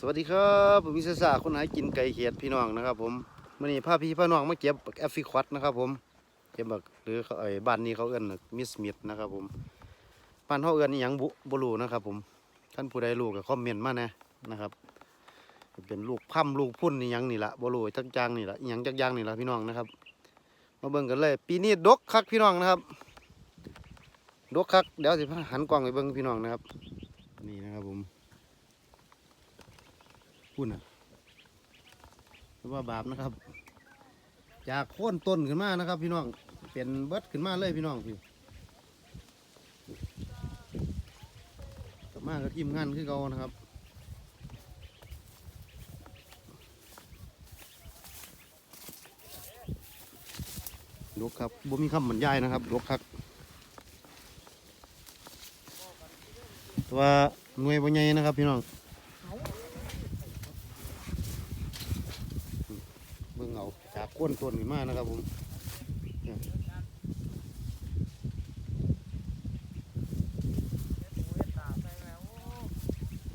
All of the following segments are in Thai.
สวัสดีครับผมมิสซาคนหากินไก่เขียดพี่น้องนะครับ ผมมื่อนี้พาพี่พาน้องมาเก็บแอฟริควัตนะครับ ผมเก็บแบักหรือเขาไอ้บ้านนี้เขาเอื้อนมิสมิดนะครับผมบ้านเขาเอื้อนอหยังบุบลูนะครับ ผมท่านผู้ใดรู้ก็คอมเมนต์มาแนะนะครับ เป็นลูกพั่มลูกพุ่นนี่ยังนี่ละบลูจักจางนี่ละยังจักอยางนี่ละพี่น้องนะครับ มาเบิ่งกันเลย ปีนี้ดกคักพี่น้องนะครับดกคักเดี๋ยวสิหันกล้องไปเบิ่งพี่น้องนะครับ นี่นะครับผม พุ่นอะหรือว่าบาปนะครับ จากโค่นต้นขึ้นมานะครับ พี่น้องเป็นเบิดขึ้นมาเลยพี่น้องพี่กลับมากับทีมงานคือเกานะครับลกครับบ่มีคำบรรยายนะครับลกครับต่ว่าหน่วยบ่ใหญ่นะครับพี่น้อง เบิ่งเอา จากก้นต้นขึ้นมานะครับผมเนี่ย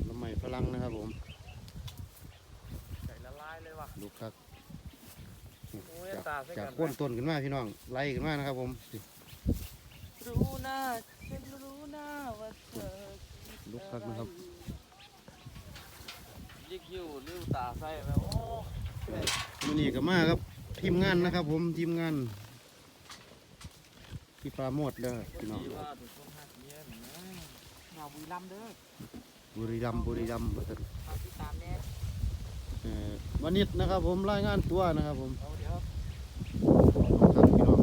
ลำไม้ฝรั่งนะครับผมใส่ละลายเลยว่ะลูกครับโอ้ยจากตาใส่จากกันก้นต้นขึ้นมาพี่น้องไล่ขึ้นมานะครับผมรู้หน้าฉันรู้หน้าว่าเธอลูกครับนะครับยิกยิวลิ้วตาใส่ไหมโอ้มันนี่ก็มาครับ ทีมงานนะครับ ผมทีมงานพี่ปราโมดเด้อพี่น้องดีว่าถูกต้องหักเยี่ยมนะหนาบุรีรัมเด้อบุรีรัมบุรีรัมย์ฝากติดตามแน่เออวันนี้นะครับ ผมรายงานตัวนะครับ ผมเอาเดี๋ยวครับพี่น้อง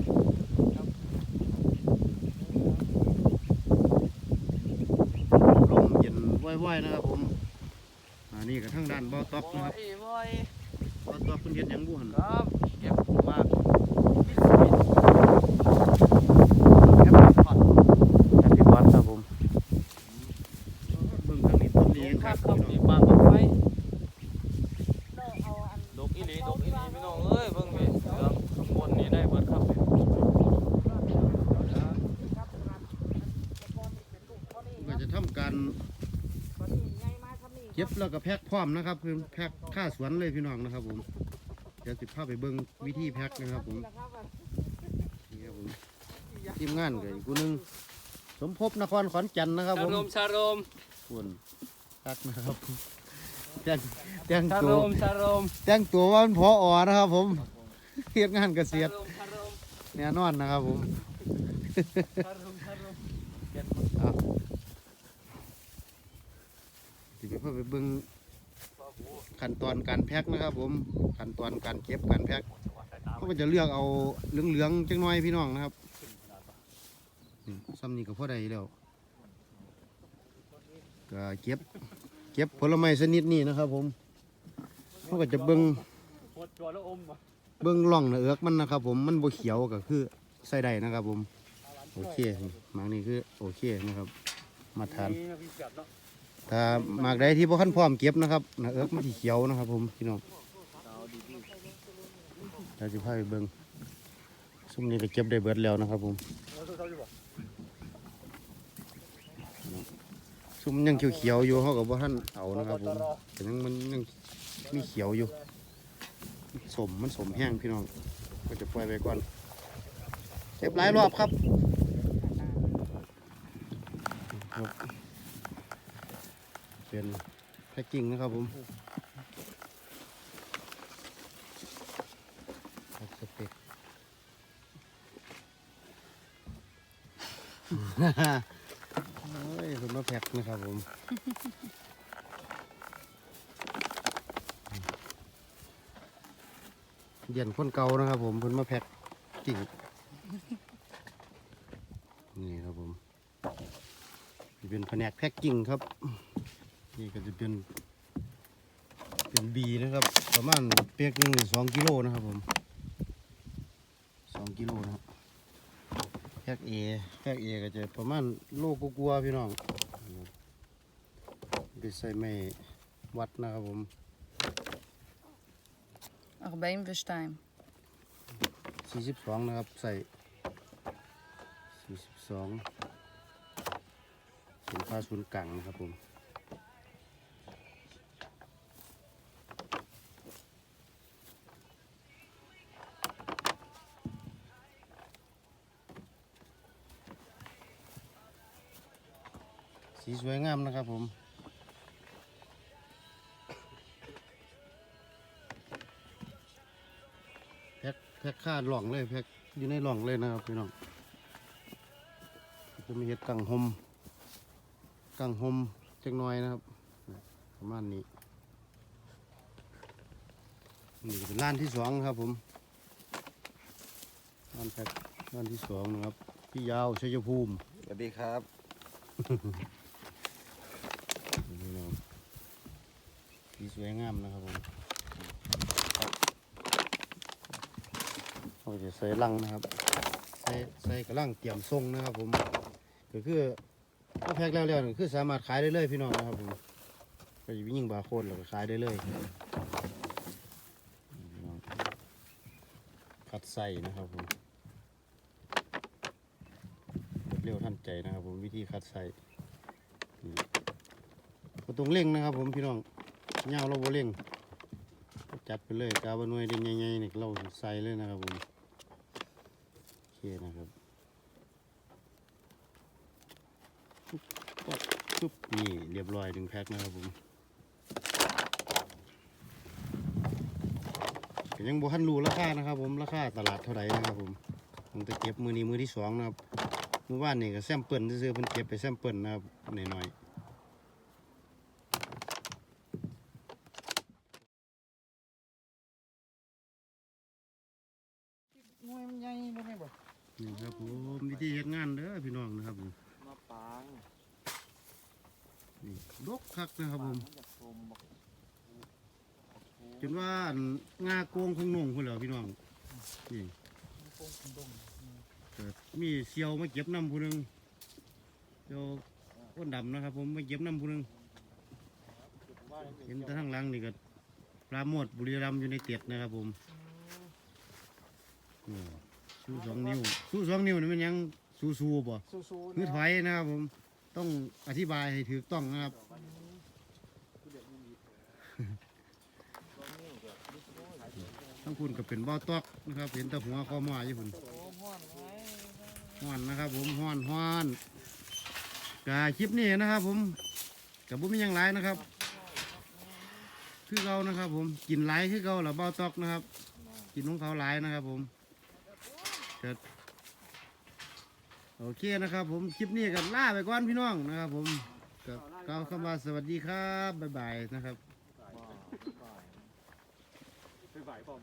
ลมเย็นว่ายๆนะครับ ผมอันนี้ก็ทางด้านบ่อตอกนะครับ โอ้ยโอ้ยบ่อตอกเพิ่นเฮ็ดหยังบุหันครับเก็บมากมิสมิสเก็บผัด แอปพลิวัดครับผมเบิ่งทางนี้ต้นนี้เองค ค รั รั บบ ครับ พี่ มี น้อง ปลาตกไฟดกอีหลีดกอีหลีพี่น้องเอ้ยเบิ่งพี่เรื่องข้างบนนี้ได้เบิดครับพี่ ก็จะทำการเก็บแล้วก็แพ็คพร้อมนะครับ คือแพ็คค่าสวนเลยพี่น้องนะครับ ผมเดี๋ยวสิพาไปเบิ่งวิธีแพ็คนะครับผมนี่ครับผมทีมงานก็อีกคนนึงสมภพนครขอนแก่นนะครับชาผมรมชารมคุณตักนะครับแต่งแต่งชาตัรวมชารมแต่งตัวว่ามันพออนะครับ ผมเฮ็ดงานเกษตรชารมชารมแน่นอนนะครับผม ชารมชารมสิไปเพื่อไปเบิ่งขั้นตอนการแพ็คนะครับ ผมขั้นตอนการเก็บการแพ็คเขาก็จะเลือกเอาเหลืองๆจังน้อยพี่น้องนะครับซ้ำนี่ก็พอได้แล้วก็เก็บ เก็บผลไม้ชนิดนี้นะครับ ผมเขาก็จะเบิ่งปวดตัวแล้อมว่ะเบื้องล่องเอือกมันนะครับ ผมมันบ่เขียวก็คือใส่ได้นะครับ ผม โอเคมากนี่คือโอเคนะครับ มาทาน ถ้าหมากใดที่บ่คันพร้อมเก็บนะครับหน้าเอือกมันสิเขียวนะครับ ผมพี่น้องเราจะพาไปเบิ่งซุมนี้ก็เก็บได้เบิดแล้วนะครับ ผมเราต้องอยู่มยังเขียวๆอยู่เขาก็บ่ทันเอานะครับผมแต่ยังมันยังมีเขียวอยู่ สมมันสมแห้งพี่น้องก็จะปล่อยไปก่อนเก็บหลายรอบครับ เป็นแพ็กกิ้งนะครับผมแพ็กสเต็กโอ้ยคุณมาแพ็กนะครับผมเย็นคนเก่านะครับผมเพิ่นมาแพ็กกิ่งนี่ครับผมเป็นแผนกแพ็กกิ้งครับ นี่ก็จะเป็นเป็นบีนะครับ ประมาณเปียกหนึ่งสองกิโลนะครับผมสองกิโลนะครับแพ็กเอแพ็กเอก็จะประมาณโลกกลัวาๆพี่น้องไปใส่ไม้วัดนะครับผม 42. สี่สิบสองนะครับใส่สี่สิบสองเป็นผ้าศูนย์กลางนะครับผม สีสวยงามนะครับผมแพ็คแพ็คค่าหล่องเลยแพ็คอยู่ในหล่องเลยนะครับพี่น้องจะมีเห็ดกังหมกังหมจักหน่อยนะครับประมาณนี้นี่ก็เป็นร้านที่สองครับผมร้านแพ็คร้านที่สองนะครับพี่ยาวชัยภูมิสวัสดีครับ นี่นะครับ สีสวยงามนะครับผมเราจะใส่ลังนะครับ ใส่ใส่กระลังเตรียมทรงนะครับผมก็คือถ้าแพ็คแล้วๆนี่คือสามารถขายได้เลยพี่น้องนะครับผมก็จะยิงบาร์โค้ดแล้วก็ขายได้เลยคัดใส่นะครับผมเร็วทันใจนะครับผมวิธีคัดใส่ต้องเร่งนะครับผมพี่น้อง เงาเราบเร่งจัดไปเลยกาบหน่วยเด่นใหญ่ๆนี่เราใส่เลยนะครับผมโอเคนะครับปุ๊บปุ๊บนี่เรียบร้อยถึงแพ็คนะครับผมยังบ่ทันรู้ราคานะครับ ผมราคาตลาดเท่าไหร่นะครับผมผมจะเก็บมือนี้มือที่สองนะครับมือวานนี่ก็แซมเปิลซื้อเพิ่นเก็บไปแซมเปิลนะครับหน่อยๆ หน่วย มันใหญ่บ่แม่นบ่นี่ครับผมวิธีเฮ็ดงานเด้อพี่น้องนะครับผมมาปางนี่ดกคักนะครับผมมันจะชมบักจนว่างาโกงคงนงพุ่นแล้วพี่น้องนี่เกิดมีเซียวมาเก็บน้ำผู้หนึงเซียวอ้นดำนะครับผมมาเก็บน้ำผู้หนึงเห็นแต่ทางหลังนี่ก็ปลาโมดบุรีรัมย์อยู่ในเตียดนะครับผม สู้สองนิ้ว สู้สองนิ้วนี่มันยังสู้สู้ๆบ่สู้ๆคือถอยนะครับผม ต้องอธิบายให้ถูกต้องนะครับทั้งคุณก็เป็นเบ้าตอกนะครับ เห็นแตะหัวคอหมาอยู่คุณห้อนนะครับ ผมห้อนห้อนกาคลิปนี้นะครับ ผมกับบุ้มีหยังไรนะครับ คือเรานะครับ ผมกินไรคือเราหรือเบ้าตอกนะครับ กินของเขาหลายนะครับ ผม ครับโอเคนะครับ ผมคลิปนี้ก็ล่าไปก่อนพี่น้องนะครับ ผมกับกล่าวคำว่าสวัสดีครับบ๊ายบายนะครับไปบ่ายพร้